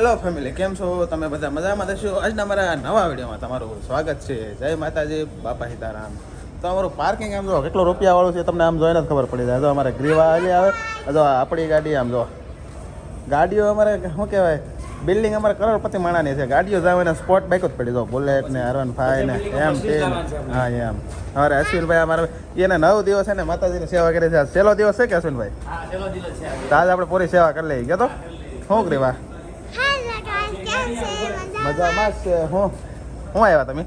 Hello family કેમ છો? તમે બધા મજામાં થશો આજના મારા નવા વિડીયોમાં તમારું સ્વાગત છે. જય માતાજી બાપા સીતારામ. તો અમારું પાર્કિંગ આમ જો કેટલો રૂપિયા વાળું છે તમને આમ જોઈને જ ખબર પડી જાય. જો અમારે ગ્રીવા આવી આવે જો આપણી ગાડી આમ જો. ગાડીઓ અમારે શું કહેવાય બિલ્ડિંગ અમારે કરોડપતિ માણાની છે. ગાડીઓ જાવ એને સ્પોટ બાઇક જ પડી. દો બુલેટ ને આરવન ફાઈ ને એમ તે ને. હા એમ. અમારે અશ્વિનભાઈ અમારે એને નવ દિવસ છે ને માતાજીની સેવા કરી છે. છેલ્લો દિવસ છે કે અશ્વિનભાઈ? તો આજે આપણે પૂરી સેવા કરી લઈએ. ગયો તો? શું ગ્રીવા Hello guys, કેમ છે મજામાં? છે. હું હું આવ્યા તમે?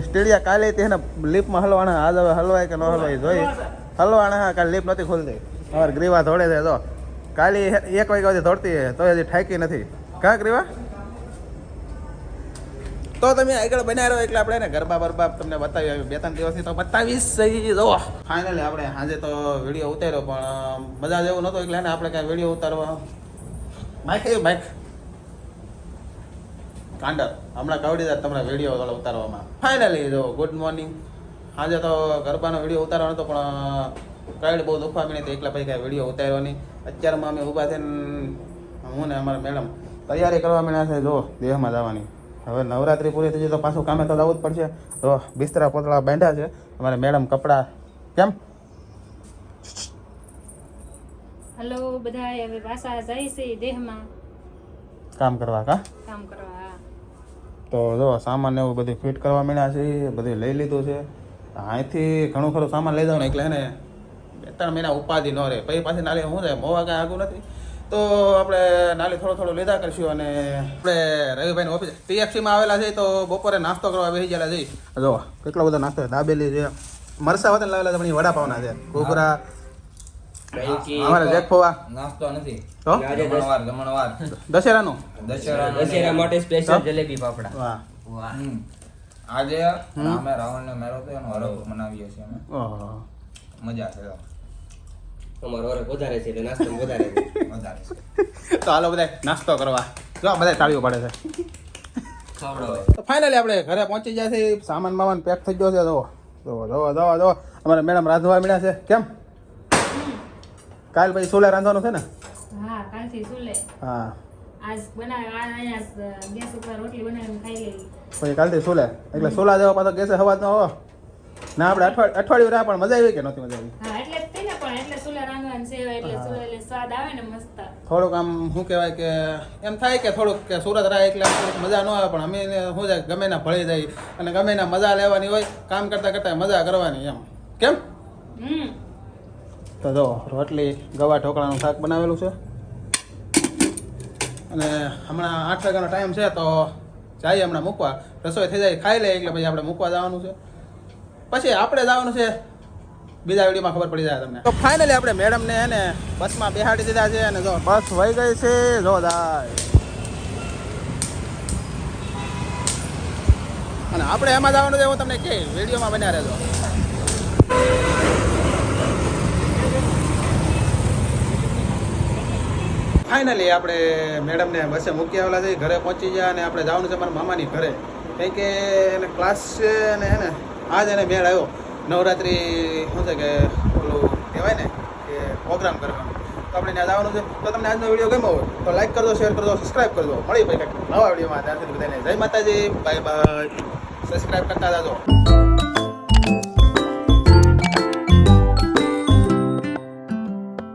સ્ટેડિયા કાલે તેને લીપમાં હલવાના આજ હવે હલવાય કે ન હલવાય જોઈ. હલવાના હા કાલે લીપ નથી ખોલતી. અમારે ગ્રીવા ધોડે છે તો કાલે એક વાગ્યા સુધી ધોડતી તો હજી ઠાકી નથી. કા ગ્રીવા? તો તમે આગળ બનાવ્યો રહો એટલે આપણે ને ગરબા બરબા તમને બતાવી બે ત્રણ દિવસથી તો બતાવીશ જો. ફાઇનલી આપણે સાંજે તો વીડિયો ઉતાર્યો પણ મજા જેવું નહોતું એટલે ને આપણે કાંઈ વીડિયો ઉતારવા. માઇક એ માઇક કાંડર હમણાં કવડી જાય તમને વીડિયો થોડો ઉતારવામાં. ફાઇનલી જો ગુડ મોર્નિંગ આજે તો ગરબાનો વીડિયો ઉતારવાનો હતો પણ કાઈડ બહુ દુખવા મળી હતી એકલા પછી કાંઈ વીડિયો ઉતાર્યો નહીં. અત્યારમાં અમે ઊભા થઈને હું ને અમારા મેડમ તૈયારી કરવા મળ્યા છે જો દેહમાં જવાની. હવે નવરાત્રી પૂરી થઈ જાય તો પાછું કામે તો લાવવું જ પડશે. તો બિસ્તરા પોતળા બાંધ્યા છે. અમારે મેડમ કપડાં કેમ? હલો બધા હવે પાછા જાય છે દેહમાં. કામ કરવા કા? કામ કરવા તો જો સામાન એવું બધું ફિટ કરવા માંડ્યા છે બધું લઈ લીધું છે. અહીંથી ઘણું ખરું સામાન લઈ જવાનું એટલે એને બે ત્રણ મહિના ઉપાધિ ન રહે. પછી પાછી નાલી શું રહે મોવા કાંઈ આગું નથી. તો આપણે નાલી થોડું થોડું લીધા કરીશું અને આપણે રવિભાઈની ઓફિસ ટીએફસીમાં આવેલા છે તો બપોરે નાસ્તો કરવા બેસી ગયેલા જઈ જો કેટલો બધો નાસ્તો દાબેલી છે મરસા વતન લાવેલા છે વડાપાવના છે. ઘૂઘરા અમારે જેક ફોવા. નાસ્તો નથી. તો? જમણવાર જમણવાર દશેરાનું? દશેરા દશેરા માટે સ્પેશિયલ જલેબી ફાફડા. વાહ. હમ. આજે અમે રાવણ ને મેળો થયો એનો હરખ મનાવીએ છીએ અમે. મજા છે અમારો ઓરખ વધારે છે એટલે નાસ્તો વધારે છે. વધારે તો હાલો બધા નાસ્તો કરવા. જો બધા તાળીઓ પાડે છે. ફાઇનલી આપણે ઘરે પહોંચી ગયા છે સામાન બામાન પેક થઈ ગયો છે. જો જો જો જો જો અમારે મેડમ રાંધવા મળ્યા છે. કેમ? કાલ પછી સોલે રાંધવાનું છે ને? હા કાલથી સુલે. હા. આજ બનાવે આ અહીંયા ગેસ ઉપર રોટલી બનાવીને ખાઈ લેવી પછી કાલથી સોલે. એટલે સોલા જવા પાછો ગેસે હવા ન હો ના આપણે અઠવાડિયું અઠવાડિયું રહ્યા પણ મજા આવી કે નહોતી મજા આવી? થોડુંક આમ શું કહેવાય કે એમ થાય કે થોડુંક કે સુરત રહે એટલે મજા ન આવે પણ અમે શું જાય ગમે ના ભળી જાય અને ગમે ના મજા લેવાની હોય કામ કરતાં કરતાં મજા કરવાની એમ. કેમ? તો જો રોટલી ગવા ઢોકળાનું શાક બનાવેલું છે. અને હમણાં આઠ વાગ્યાનો ટાઈમ છે તો જઈએ હમણાં મૂકવા. રસોઈ થઈ જાય ખાઈ લે એટલે પછી આપણે મૂકવા જવાનું છે. પછી આપણે જવાનું છે બીજા વિડીયોમાં ખબર પડી જાય તમને. તો ફાઇનલી આપણે મેડમને એને બસમાં બેહાડી દીધા છે અને જો બસ વહી ગઈ છે જો અને આપણે એમાં જવાનું છે, હું તમને કે વિડીયોમાં બન્યા રહેજો. ફાઇનલી આપણે મેડમને બસે મૂકી આવેલા છે, ઘરે પહોંચી ગયા અને આપણે જવાનું છે મારા મામાની ઘરે. કંઈ કે એને ક્લાસ છે અને એને આજ એને મેળ આવ્યો. નવરાત્રિ, શું છે કે, ઓલું કહેવાય ને, કે પ્રોગ્રામ કરવાનો. તો આપણે ત્યાં જવાનું છે. તો તમને આજનો વીડિયો ગમ્યો હોય, તો લાઈક કરજો શેર કરજો સબસ્ક્રાઈબ કરજો. મળી પછી કંઈક નવા વિડીયોમાં. ત્યાં સુધી બધાને જય માતાજી. બાય બાય સબસ્ક્રાઈબ કરતા જાજો.